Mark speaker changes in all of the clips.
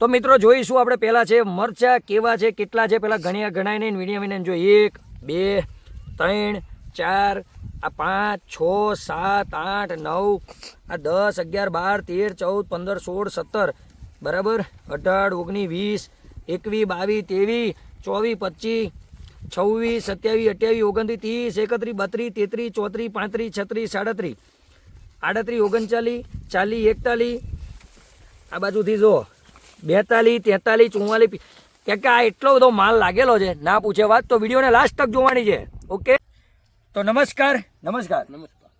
Speaker 1: તો મિત્રો જોઈશું આપણે પહેલાં છે મરચા કેવા છે, કેટલા છે, પહેલાં ગણ્યા ગણાય નહીં વીડિયો વિને જો એક, બે, ત્રણ, ચાર, આ પાંચ, છ, સાત, આઠ, નવ, આ દસ, અગિયાર, બાર, તેર, ચૌદ, પંદર, સોળ, સત્તર, બરાબર? અઢાર ઓગણીસ વીસ એકવીસ બાવીસ ત્રેવીસ ચોવીસ, પચીસ, છવ્વીસ, સત્યાવીસ, અઠ્યાવીસ, ઓગણત્રીસ, ત્રીસ, એકત્રીસ, બત્રીસ, તેત્રીસ, ચોત્રીસ, પાંત્રીસ, છત્રીસ, સાડત્રીસ. આડત્રીસ, ઓગણચાલીસ, ચાલીસ, એકતાલીસ. આ બાજુથી જો. બેતાલીસ તેતાલીસ ચુમ્માલીસ કે કે આ એટલો બધો માલ લાગેલો છે. ના પૂછે વાત તો વિડીયોને લાસ્ટ તક જોવાની છે. ઓકે? તો નમસ્કાર નમસ્કાર.
Speaker 2: નમસ્કાર.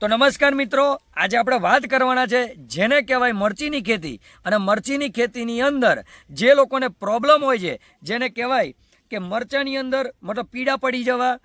Speaker 1: તો નમસ્કાર મિત્રો આજે આપણે વાત કરવાના છે જેને કહેવાય મરચીની ખેતી. અને મરચીની ખેતીની અંદર જે લોકોને પ્રોબ્લેમ હોય છે જેને કહેવાય કે મરચાની અંદર મતલબ પીડા પડી જવા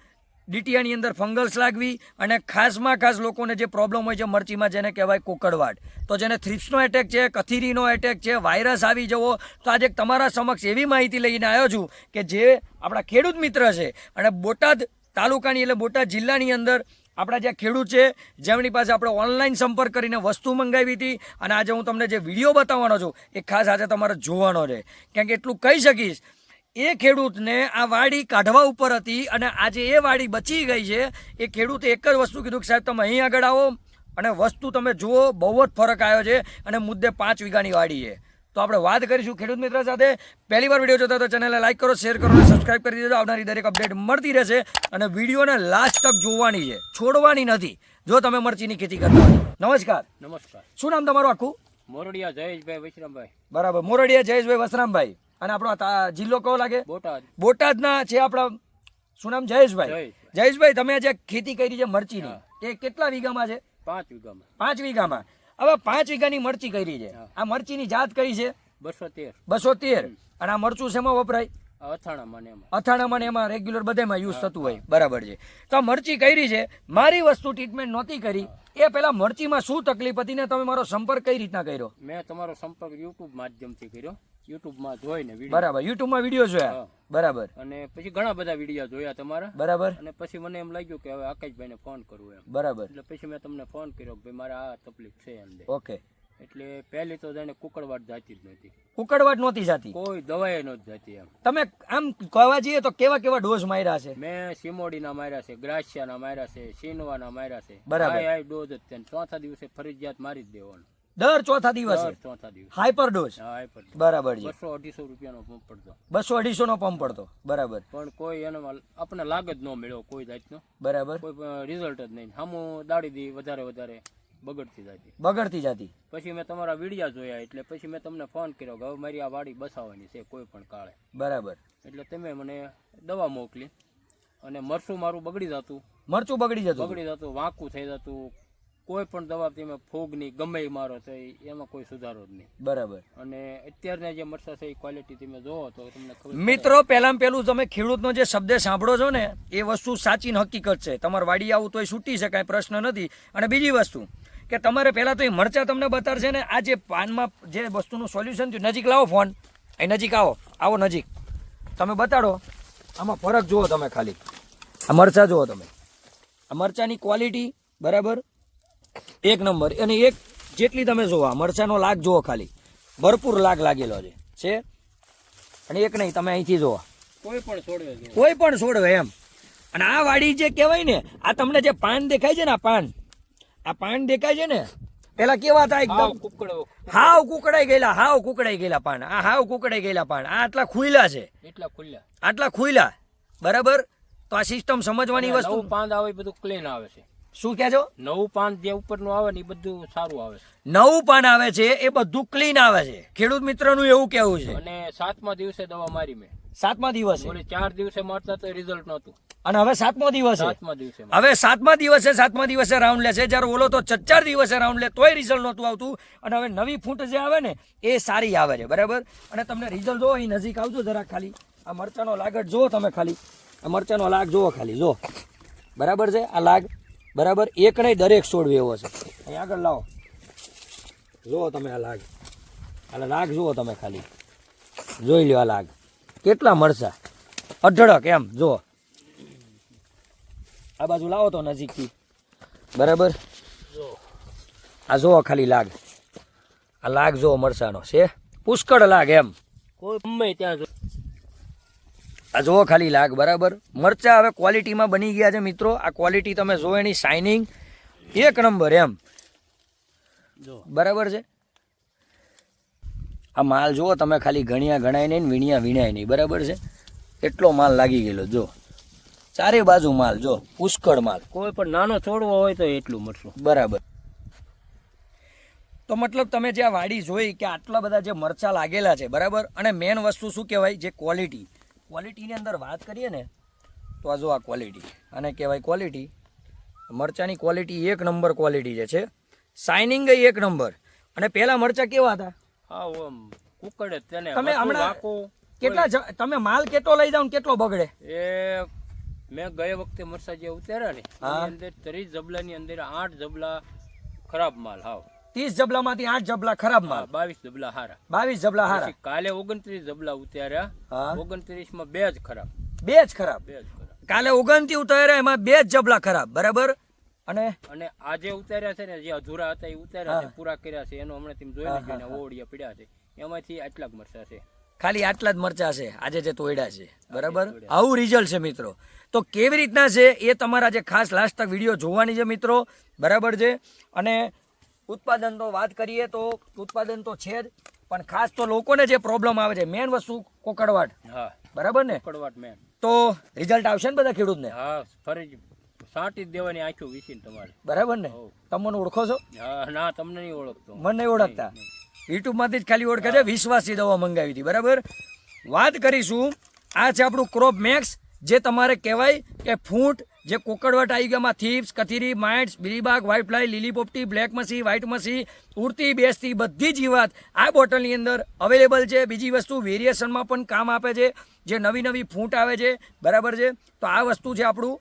Speaker 1: ડીટીયાની અંદર ફંગલ્સ લાગવી અને ખાસમાં ખાસ લોકોને જે પ્રોબ્લેમ હોય છે મરચીમાં જેને કહેવાય કોકડવાડ. તો જેને થ્રિપ્સનો એટેક છે, કથીરીનો એટેક છે વાયરસ આવી જવો, તો આજે તમારા સમક્ષ એવી માહિતી લઈને આવ્યો છું કે જે આપણા ખેડૂત મિત્ર છે અને બોટાદ તાલુકાની એટલે બોટાદ જિલ્લાની અંદર આપણા જે ખેડૂત છે, જેમની પાસે આપણે ઓનલાઈન સંપર્ક કરીને વસ્તુ મંગાવી હતી અને આજે હું તમને જે વીડિયો બતાવવાનો છું, એ ખાસ આજે તમારે જોવાનો છે. કેમ કે એટલું કહી શકીશ એ ખેડૂતને આ વાડી કાઢવા ઉપર હતી અને આજે એ વાડી બચી ગઈ છે. એ ખેડૂતે એક જ વસ્તુ કીધું કે સાહેબ તમે અહીં આગળ આવો અને વસ્તુ તમે જુઓ બહુ જ ફરક આવ્યો છે અને મુદ્દે પાંચ વીઘાની વાડી છે. તો આપણે વાત કરીશું ખેડૂત મિત્ર સાથે. પહેલી વાર વીડિયો જોતા તો ચેનલને લાઇક કરો શેર કરો અને સબસ્ક્રાઇબ કરી દેજો. આવનારી દરેક અપડેટ મળતી રહેશે અને વિડીયોને લાસ્ટ તક જોવાની છે. છોડવાની નથી. જો તમે મરચીની ખેતી કરતા નમસ્કાર.
Speaker 2: નમસ્કાર.
Speaker 1: શું નામ તમારું આખું?
Speaker 2: મોરડિયા જયેશભાઈ વસરામભાઈ
Speaker 1: બરાબર. મોરડિયા જયેશભાઈ વસરામભાઈ અને આપણો જિલ્લો કયો લાગે?
Speaker 2: બોટાદ.
Speaker 1: બોટાદના છે આપણા શું નામ? જયેશભાઈ.
Speaker 2: જયેશભાઈ.
Speaker 1: તમે જે ખેતી કરી છે મરચીની. એ કેટલા વીઘામાં છે?
Speaker 2: પાંચ વીઘામાં.
Speaker 1: પાંચ વીઘામાં. હવે પાંચ વીઘાની મરચી કરી છે. આ મરચીની જાત કઈ છે?
Speaker 2: બસો તેર.
Speaker 1: બસો તેર. અને આ મરચું શેમાં વપરાય?
Speaker 2: અથાણામાં એમાં.
Speaker 1: રેગ્યુલર બધામાં યુઝ થતું હોય. બરાબર છે. તો મરચી કરી છે. મારી વસ્તુ ટ્રીટમેન્ટ નહોતી કરી. એ પેલા મરચીમાં શું તકલીફ હતી ને તમે મારો સંપર્ક કઈ રીતના કર્યો?
Speaker 2: મેં તમારો સંપર્ક યુટ્યુબ માધ્યમથી કર્યો. યુટ્યુબમાં જોઈને
Speaker 1: બરાબર યુટ્યુબમાં વીડિયો જોયા? બરાબર.
Speaker 2: અને પછી ઘણા બધા વીડિયો જોયા તમારા.
Speaker 1: બરાબર.
Speaker 2: અને પછી મને એમ લાગ્યું કે હવે આકાશભાઈને ફોન કરવું એમ.
Speaker 1: બરાબર.
Speaker 2: એટલે પછી મેં તમને ફોન કર્યો ભાઈ મારે આ તકલીફ છે એમ
Speaker 1: ઓકે.
Speaker 2: એટલે પહેલી તો જાણે કુકડવાટ જાતી જ નથી
Speaker 1: કુકડવાટ નહોતી જાતી?
Speaker 2: કોઈ દવાએ નહોતી જતી એમ.
Speaker 1: તમે આમ કહેવા જઈએ તો કેવા કેવા ડોઝ માર્યા છે?
Speaker 2: મેં સિમોડીના માર્યા છે ગ્રાસિયાના માર્યા છે સિનવાના માર્યા છે.
Speaker 1: બરાબર.
Speaker 2: ડોઝ જ છે ને ચોથા દિવસે ફરજિયાત મારી જ દેવાનો.
Speaker 1: દર ચોથા દિવસે? હાઈપર ડોઝ બરાબર છે.
Speaker 2: બસો અઢીસો રૂપિયાનો પંપ પડતો.
Speaker 1: બસો અઢીસો નો પંપ પડતો. બરાબર.
Speaker 2: પણ કોઈ એનો આપણે લાગ જ ન મળ્યો કોઈ જાતનો.
Speaker 1: બરાબર.
Speaker 2: કોઈ રિઝલ્ટ જ નહીં. સામું દાડી દી વધારે વધારે બગડતી જતી.
Speaker 1: બગડતી જતી.
Speaker 2: પછી મેં તમારા વિડિયા જોયા એટલે પછી મેં તમને ફોન કર્યો કે હવે મારી આ વાડી બસાવવાની છે કોઈ પણ કાળે.
Speaker 1: બરાબર.
Speaker 2: એટલે તમે મને દવા મોકલી અને મરસું મારું બગડી જતું.
Speaker 1: મરચું બગડી જતું.
Speaker 2: બગડી જતું વાંકું થઈ જતું કોઈ પણ દવા તમે ફૂગની ગમે એ મારો તો એમાં કોઈ સુધારો જ નહીં.
Speaker 1: બરાબર.
Speaker 2: અને અત્યારના જે મરસા છે એ ક્વોલિટી તમે જોવો તો તમને ખબર
Speaker 1: મિત્રો પહેલાં પહેલું તમે ખેડૂતનો જે શબ્દ સાંભળો છો ને એ વસ્તુ સાચી હકીકત છે. તમારે વાડી આવું તો એ છૂટી શકાય પ્રશ્ન નથી. અને બીજી વસ્તુ કે તમારે પહેલાં તો એ મરચા તમને બતાડશે ને આ જે પાનમાં જે વસ્તુનું સોલ્યુશન થયું નજીક લાવો ફોન અહીં નજીક આવો. આવો નજીક. તમે બતાડો. આમાં ફરક જુઓ તમે ખાલી. આ મરચા જુઓ તમે. આ મરચાની ક્વોલિટી બરાબર? એક નંબર. અને એક જેટલી તમે જુઓ મરચાંનો લાગ જુઓ ખાલી. ભરપૂર લાગ લાગેલો છે. છે? અને એક નહીં તમે અહીંથી જોવા.
Speaker 2: કોઈ પણ છોડવે
Speaker 1: કોઈ પણ છોડવે એમ. અને આ વાડી જે કહેવાય ને આ તમને જે પાન દેખાય છે ને આ પાન આ પાન દેખાય છે ને પેલા કેવા હતા
Speaker 2: હાવ
Speaker 1: એકદમ હાવ કુકડાઈ ગયેલા હાવ કુકડાઈ ગયેલા પાન. આ હાવ કુકડાઈ ગયેલા પાન. આ આટલા ખુલ્લા છે.
Speaker 2: એટલા ખુલ્લા.
Speaker 1: આટલા ખુલ્લા. બરાબર? તો આ સિસ્ટમ સમજવાની વસ્તુ.
Speaker 2: પાન આવે બધું ક્લીન આવે છે.
Speaker 1: શું કહે છો?
Speaker 2: નવું પાન જે ઉપરનું આવે ને એ બધું સારું આવે
Speaker 1: નવું પાન આવે છે એ બધું ક્લીન આવે છે. ખેડૂત મિત્રનું એવું કેવું છે.
Speaker 2: અને સાતમા દિવસે દવા મારી મેં.
Speaker 1: સાતમા દિવસે?
Speaker 2: ઓલે ચાર દિવસે મારતા તો રિઝલ્ટ નહોતું.
Speaker 1: અને હવે સાતમો દિવસ?
Speaker 2: સાતમા દિવસે
Speaker 1: હવે સાતમા દિવસે સાતમા દિવસે રાઉન્ડ લે છે. જ્યારે ઓલો તો ચાર દિવસે રાઉન્ડ લે તોય રિઝલ્ટ નહોતું આવતું. અને હવે નવી ફૂટ જે આવે ને એ સારી આવે છે. બરાબર? અને તમને રિઝલ્ટ જોવો અહીં નજીક આવજો જરાક ખાલી. આ મરચાનો લાગટ જુઓ તમે ખાલી. આ મરચાનો લાગ જુઓ ખાલી જો બરાબર છે? આ લાગ બરાબર? એક નહીં દરેક છોડ એવો છે. અહીં આગળ લાવો. જુઓ તમે આ લાગ. આ લાગ જુઓ તમે ખાલી. જોઈ લ્યો આ લાગ. કેટલા મળશે અઢળક એમ જુઓ. આ બાજુ લાવો તો નજીકથી. બરાબર? આ જુઓ ખાલી લાગ. આ લાગ જુઓ મરસાનો છે. પુષ્કળ લાગ એમ.
Speaker 2: કોઈ ગમે ત્યાં જો
Speaker 1: આ જુઓ ખાલી લાગ બરાબર? મરચા હવે ક્વોલિટીમાં બની ગયા છે મિત્રો. આ ક્વોલિટી તમે જો એની શાઇનિંગ એક નંબર એમ.
Speaker 2: જો
Speaker 1: બરાબર છે? આ માલ જુઓ તમે ખાલી ગણ્યા ગણાય નહીં ને વીણ્યા વીણાય નહીં. બરાબર છે? એટલો માલ લાગી ગયેલો જો ચારે બાજુ માલ જો પુષ્કળ માલ.
Speaker 2: કોઈ પણ નાનો છોડવો હોય તો એટલું મળશું
Speaker 1: બરાબર. તો મતલબ તમે જે આ વાડી જોઈ કે આટલા બધા જે મરચા લાગેલા છે બરાબર? અને મેન વસ્તુ શું કહેવાય? જે ક્વોલિટી ક્વોલિટીની અંદર વાત કરીએ ને તો આ જો આ ક્વોલિટી અને કહેવાય ક્વોલિટી મરચાંની ક્વોલિટી એક નંબર ક્વોલિટી જે છે. શાઇનિંગ એક નંબર અને પહેલા મરચા કેવા હતા?
Speaker 2: હા ઓમ કુકડે તેને.
Speaker 1: તમે હમણાં. કેટલા તમે માલ કેટલો લઈ જાવ કેટલો બગડે?
Speaker 2: એ મેં ગયા વખતે મરસા જે ઉતાર્યા ને
Speaker 1: હા.
Speaker 2: અંદર ત્રીસ જબલાની અંદર આઠ જબલા ખરાબ માલ હાવ.
Speaker 1: ત્રીસ જબલામાંથી આઠ જબલા ખરાબ માલ.
Speaker 2: બાવીસ જબલા હારા.
Speaker 1: બાવીસ જબલા હારા.
Speaker 2: કાલે ઓગણત્રીસ જબલા ઉતાર્યા. ઓગણત્રીસમાં બે જ ખરાબ.
Speaker 1: બે જ ખરાબ.
Speaker 2: બે જ ખરાબ.
Speaker 1: કાલે ઓગણતી ઉતાર્યા એમાં બે જ જબલા ખરાબ. બરાબર? અને?
Speaker 2: અને આજે ઉતાર્યા છે ને જે અધૂરા હતા એ ઉતાર્યા છે પૂરા કર્યા છે. એનો હમણાં તમે જોઈ
Speaker 1: લીધું
Speaker 2: ને ઓવડિયા પડ્યા છે. એમાંથી આટલા જ મરચા છે.
Speaker 1: ખાલી આટલા જ મરચા છે. આજે જે તોડ્યા છે. બરાબર? આવું રિઝલ્ટ છે મિત્રો. તો કેવી રીતના છે એ તમારા જે ખાસ લાસ્ટ તક વીડિયો જોવાની છે મિત્રો. બરાબર છે? અને ઉત્પાદન તો વાત કરીએ તો ઉત્પાદન તો છે જ પણ ખાસ તો લોકોને જે પ્રોબ્લેમ આવે છે મેન વસ્તુ કોકડવાટ
Speaker 2: હા.
Speaker 1: બરાબર ને?
Speaker 2: કડવાટ મેન
Speaker 1: તો રિઝલ્ટ આવશે ને બધા ખેડૂતને?
Speaker 2: હા ફરી સાટી દેવાની આંખો વીસીને તમારે.
Speaker 1: બરાબર ને. તમને ઓળખો છો?
Speaker 2: ના તમને નહીં ઓળખતો.
Speaker 1: મને નહીં ઓળખતા. યુટ્યુબમાંથી જ ખાલી ઓળખે છે વિશ્વાસી દવા મંગાવી હતી બરાબર? વાત કરીશું આ છે આપણું ક્રોપ મેક્સ જે તમારે કહેવાય કે ફૂટ જે કોકડવટ આવી ગયામાં થીપ્સ કથીરી માઇટ્સ બીલીબાગ વ્હાઇટ ફ્લાય લીલી પોપટી બ્લેક મસી વ્હાઇટ મસી ઉડતી બેસતી બધી જ જીવાત આ બોટલની અંદર અવેલેબલ છે. બીજી વસ્તુ વેરિએશનમાં પણ કામ આપે છે. જે નવી નવી ફૂટ આવે છે બરાબર છે? તો આ વસ્તુ છે આપણું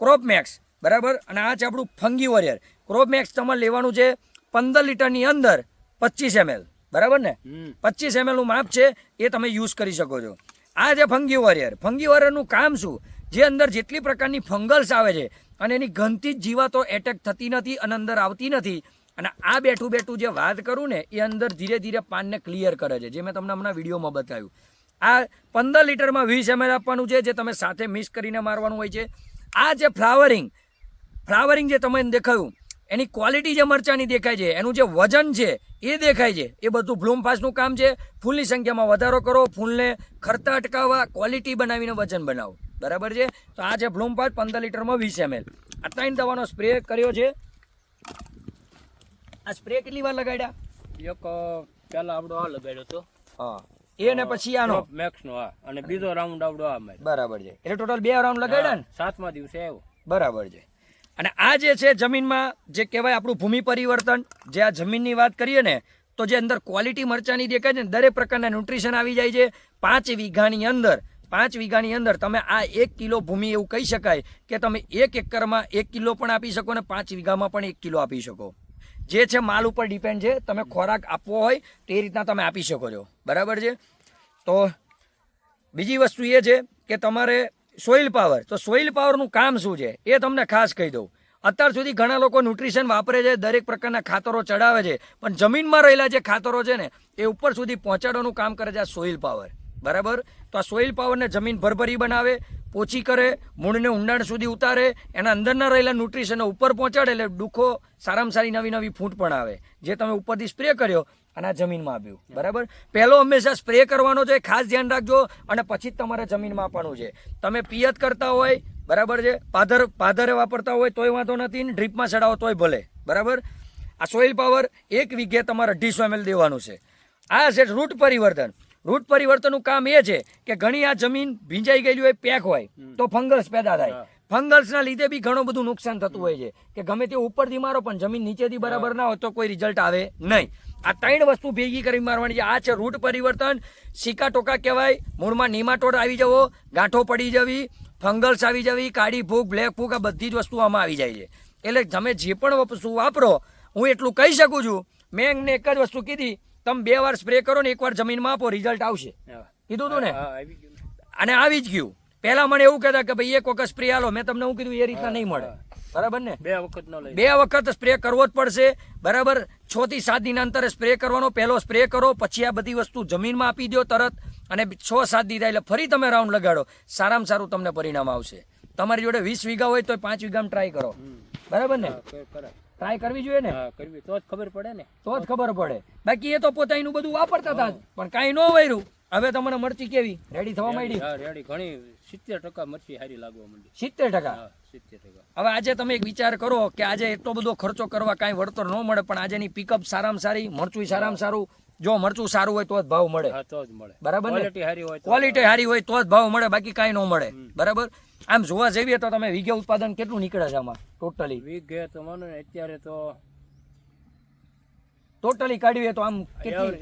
Speaker 1: ક્રોપમેક્સ બરાબર? અને આ છે આપણું ફંગી વોરિયર ક્રોપમેક્સ તમારે લેવાનું છે પંદર લીટરની અંદર પચીસ એમએલ બરાબર ને? પચીસ એમએલનું માપ છે એ તમે યુઝ કરી શકો છો. આ છે ફંગી વોરિયર ફંગી વોરિયરનું કામ શું? જે અંદર જેટલી પ્રકારની ફંગલ્સ આવે છે અને એની ગંદકી જ જીવાતો એટેક થતી નથી અને અંદર આવતી નથી. અને આ બેઠું બેઠું જે વાત કરું ને, એ અંદર ધીરે ધીરે પાનને ક્લિયર કરે છે. જે મેં તમને હમણાં વિડીયોમાં બતાવ્યું. આ પંદર લીટરમાં વીસ એમએલ આપવાનું છે, જે તમે સાથે મિક્સ કરીને મારવાનું હોય છે. આ જે ફ્લાવરિંગ ફ્લાવરિંગ જે તમે દેખાયું, એની ક્વોલિટી જે મરચાની દેખાય છે, એનું જે વજન છે, એ દેખાય છે. એ બધું બ્લૂમ ફાસ્ટનું કામ છે. ફૂલની સંખ્યામાં વધારો કરો, ફૂલને ખરતા અટકાવવા ક્વોલિટી બનાવીને વજન બનાવો. બરાબર છે? તો આ છે બ્લૂમ પાંચ પંદર લીટરમાં વીસ એમએલ આ ત્રણ દવાનો સ્પ્રે કર્યો છે. આ સ્પ્રે કેટલી વાર લગાડ્યા?
Speaker 2: એક પેલા આવડો આ લગાડ્યો હતો
Speaker 1: હા. એ ને પછી આનો?
Speaker 2: મેક્સ નો આ અને બીજો રાઉન્ડ આવડો આ.
Speaker 1: બરાબર છે. એટલે ટોટલ બે રાઉન્ડ લગાડ્યા ને?
Speaker 2: સાતમા દિવસે આવ્યો.
Speaker 1: બરાબર છે. અને આ જે છે જમીનમાં જે કહેવાય આપણું ભૂમિ પરિવર્તન જે આ જમીનની વાત કરીએ ને તો જે અંદર ક્વોલિટી મરચાની દેખાય છે ને દરેક પ્રકારના ન્યુટ્રિશન આવી જાય છે. પાંચ વીઘાની અંદર પાંચ વીઘાની અંદર તમે આ એક કિલો ભૂમિ એવું કહી શકાય કે તમે એક એકરમાં એક કિલો પણ આપી શકો ને પાંચ વીઘામાં પણ એક કિલો આપી શકો. જે છે માલ ઉપર ડિપેન્ડ છે. તમે ખોરાક આપવો હોય તે રીતના તમે આપી શકો છો. બરાબર છે? તો બીજી વસ્તુ એ છે કે તમારે સોઇલ પાવર તો સોઇલ પાવરનું કામ શું છે? એ તમને ખાસ કહી દઉં. અત્યાર સુધી ઘણા લોકો ન્યુટ્રિશન વાપરે છે, દરેક પ્રકારના ખાતરો ચડાવે છે, પણ જમીનમાં રહેલા જે ખાતરો છે ને, એ ઉપર સુધી પહોંચાડવાનું કામ કરે છે આ સોઇલ પાવર બરાબર? તો આ સોઇલ પાવરને જમીન ભરભરી બનાવે, પોચી કરે, મૂળને ઊંડાણ સુધી ઉતારે, એના અંદરના રહેલા ન્યુટ્રિશનને ઉપર પહોંચાડે એટલે ડુખો સારામાં સારી નવી નવી ફૂટ પણ આવે. જે તમે ઉપરથી સ્પ્રે કર્યો, અને આ જમીનમાં આપ્યું બરાબર? પહેલો હંમેશા સ્પ્રે કરવાનો છે, ખાસ ધ્યાન રાખજો, અને પછી જ તમારે જમીનમાં આપવાનું છે. તમે પિયત કરતા હોય, બરાબર છે? પાધર, પાધરે વાપરતા હોય, તોય વાંધો નથી, ને ડ્રીપમાં ચડાવો, તોય ભલે. બરાબર? આ સોઇલ પાવર એક વીઘે તમારે અઢીસો એમએલ દેવાનું છે. આ છે રૂટ પરિવર્તન. રૂટ પરિવર્તનનું કામ એ છે કે ઘણી આ જમીન ભીંજાઈ ગયેલી હોય પેક હોય તો ફંગસ પેદા થાય. ફંગલ્સના લીધે બી ઘણું બધું નુકસાન થતું હોય છે કે ગમે તે ઉપરથી મારો પણ જમીન નીચેથી બરાબર ના હોય તો કોઈ રિઝલ્ટ આવે નહીં. આ ત્રણ વસ્તુ ભેગી કરી મારવાની છે. આ છે રૂટ પરિવર્તન. સિક્કા ટોકા કહેવાય. મૂળમાં નિમાટોડ આવી જવો ગાંઠો પડી જવી ફંગલ્સ આવી જવી કાળી ફૂગ બ્લેક ફૂગ આ બધી જ વસ્તુ આમાં આવી જાય છે. એટલે તમે જે પણ વસ્તુ વાપરો હું એટલું કહી શકું છું. મેં એમને એક જ વસ્તુ કીધી તમે બે વાર સ્પ્રે કરો ને એકવાર જમીનમાં આપો રિઝલ્ટ આવશે. કીધું તું ને. અને આવી જ ગયું. પહેલા મને એવું કહેતા કે ભાઈ એક વખત સ્પ્રે આલો મેં તમને હું કીધું એ રીતના નહીં મળે. બરાબર ને?
Speaker 2: બે વખત ન
Speaker 1: બે વખત સ્પ્રે કરવો જ પડશે. બરાબર? છ થી સાત દિન અંતરે સ્પ્રે કરવાનો. પહેલો સ્પ્રે કરો પછી આ બધી વસ્તુ જમીનમાં આપી દો તરત. અને છ સાત દીધા એટલે ફરી તમે રાઉન્ડ લગાડો. સારામાં સારું તમને પરિણામ આવશે. તમારી જોડે વીસ વીઘા હોય તો પાંચ વીઘામાં ટ્રાય કરો. બરાબર ને?
Speaker 2: કરાય.
Speaker 1: ટ્રાય કરવી જોઈએ ને?
Speaker 2: કરવી. તો જ ખબર પડે ને.
Speaker 1: તો જ ખબર પડે. બાકી એ તો પોતાનું બધું વાપરતા હતા પણ કાંઈ ન વર્યું હવે તમને મરચી કેવી? રેડી થવા માંડી?
Speaker 2: રેડી ઘણી સિત્તેર ટકા મરચી હારી લાગવા માંડી.
Speaker 1: સિત્તેર ટકા? હવે આજે તમે એક વિચાર કરો કે આજે એટલો બધો ખર્ચો કરવા કાંઈ વળતર ન મળે પણ આજેની પિકઅપ સારામાં સારી મરચું સારામાં સારું જો મરચું સારું હોય તો જ ભાવ મળે. બરાબર
Speaker 2: ક્વોલિટી
Speaker 1: સારી હોય તો જ ભાવ મળે બાકી કાંઈ ન મળે. બરાબર? આમ જોવા જઈએ તો તમે વીઘે ઉત્પાદન કેટલું નીકળે છે આમાં ટોટલી
Speaker 2: વીઘે તો માનો અત્યારે તો
Speaker 1: ટોટલી કાઢીએ તો આમ કેટલી?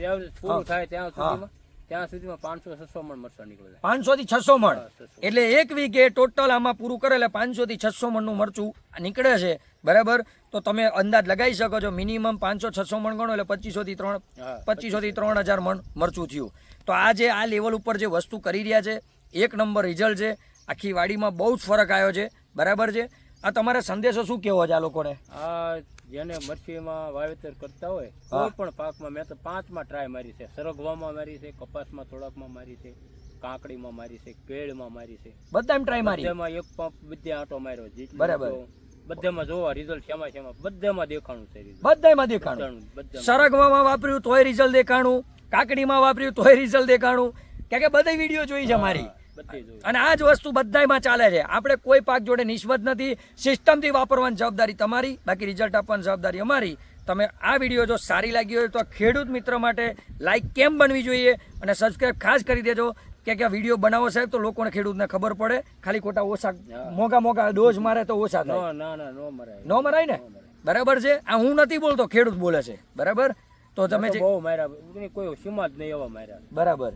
Speaker 2: થાય ત્યાં સુધીમાં? ત્યાં સુધીમાં પાંચસો છસો મણ મરચાં નીકળે
Speaker 1: પાંચસો થી છસો મણ. એટલે એક વીઘે ટોટલ આમાં પૂરું કરે એટલે પાંચસો થી છસો મણનું મરચું નીકળે છે. બરાબર? તો તમે અંદાજ લગાવી શકો છો મિનિમમ પાંચસો છસો મણ ગણો એટલે પચીસો થી ત્રણ પચીસો થી ત્રણ હજાર મણ મરચું થયું. તો આ જે આ લેવલ ઉપર જે વસ્તુ કરી રહ્યા છે એક નંબર રિઝલ્ટ છે. આખી વાડીમાં બહુ જ ફરક આવ્યો છે. બરાબર છે? આ તમારે સંદેશો શું કેવો છે આ લોકોને?
Speaker 2: આ જેને મરચીમાં વાવેતર કરતા હોય કોઈ પણ પાકમાં મેં તો પાંચમાં ટ્રાય મારી છે. સરગવામાં મારી છે કપાસમાં થોડાકમાં મારી છે કાકડીમાં મારી છે કેળમાં મારી છે.
Speaker 1: બધા એમ ટ્રાય મારી.
Speaker 2: બધામાં એક પંપ બધે આંટો માર્યો
Speaker 1: બરાબર.
Speaker 2: બધામાં જોવા રિઝલ્ટ શેમાં શેમાં. બધામાં દેખાણું છે
Speaker 1: બધામાં દેખાણું. સરગવામાં વાપર્યું તોય રિઝલ્ટ દેખાણું કાકડીમાં વાપર્યું તોય રિઝલ્ટ દેખાણું. કે કે બધી વીડિયો જોઈ છે મારી. અને આ જ વસ્તુ બધાયમાં ચાલે છે. આપણે કોઈ પાક જોડે નિસ્બત નથી. સિસ્ટમથી વાપરવાની જવાબદારી તમારી બાકી રિઝલ્ટ આપવાની જવાબદારી અમારી. તમે આ વીડિયો જો સારી લાગી હોય તો ખેડૂત મિત્ર માટે લાઈક કેમ બનવી જોઈએ અને સબસ્ક્રાઇબ ખાસ કરી દેજો. કે કે વીડિયો બનાવો સાહેબ તો લોકોને ખેડૂતને ખબર પડે. ખાલી ખોટા ઓછા
Speaker 2: મોગા
Speaker 1: મોંઘા મોંઘા ડોઝ મારે તો ઓછા થાય.
Speaker 2: નો મરાય.
Speaker 1: ન બરાબર છે? આ હું નથી બોલતો ખેડૂત બોલે છે. બરાબર? તો તમે
Speaker 2: બહુ માર્યા. કોઈ સીમા જ નહીં એવા માર્યા.
Speaker 1: બરાબર.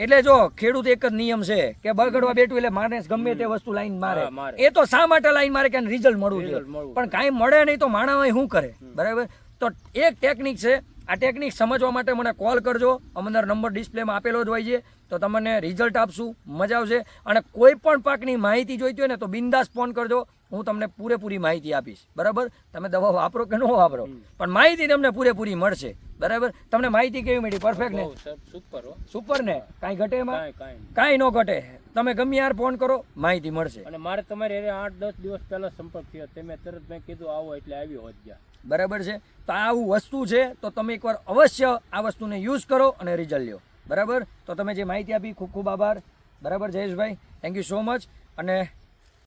Speaker 1: એટલે જો ખેડૂત એક જ નિયમ છે કે બગડવા બેઠું એટલે માણસ ગમે તે વસ્તુ લાઈન મારે. એ તો શા માટે લાઈન મારે કે રિઝલ્ટ મળવું જોઈએ? પણ કાંઈ મળે નહીં તો માણસ શું કરે? બરાબર? તો એક ટેકનિક છે આ ટેકનિક સમજવા માટે મને કોલ કરજો. અમંદર નંબર ડિસ્પ્લેમાં આપેલો જ હોય છે. તો તમને રિઝલ્ટ આપશું. મજા આવશે. અને કોઈ પણ પાકની માહિતી જોઈતી હોય ને તો બિંદાસ ફોન કરજો. હું તમને પૂરેપૂરી માહિતી આપીશ. બરાબર? તમે દવા વાપરો કે ન વાપરો? પણ માહિતી તમને પૂરેપૂરી મળશે. બરાબર? તમને માહિતી કેવી મળી? પરફેક્ટ ને?
Speaker 2: સુપર
Speaker 1: સુપર ને? કાંઈ ઘટે એમાં?
Speaker 2: કાંઈ
Speaker 1: ન ઘટે. તમે ગમે યાર ફોન કરો માહિતી મળશે.
Speaker 2: અને મારે તમારે આઠ દસ દિવસ પહેલા સંપર્ક થયો. તમે તરત મેં કીધું આવો એટલે આવી હોત ગયા.
Speaker 1: બરાબર છે? તો આવું વસ્તુ છે, તો તમે એકવાર અવશ્ય આ વસ્તુને યુઝ કરો અને રિઝલ્ટ લ્યો. બરાબર? તો તમે જે માહિતી આપી, ખૂબ ખૂબ આભાર. બરાબર, Jayeshbhai? Thank you so much અને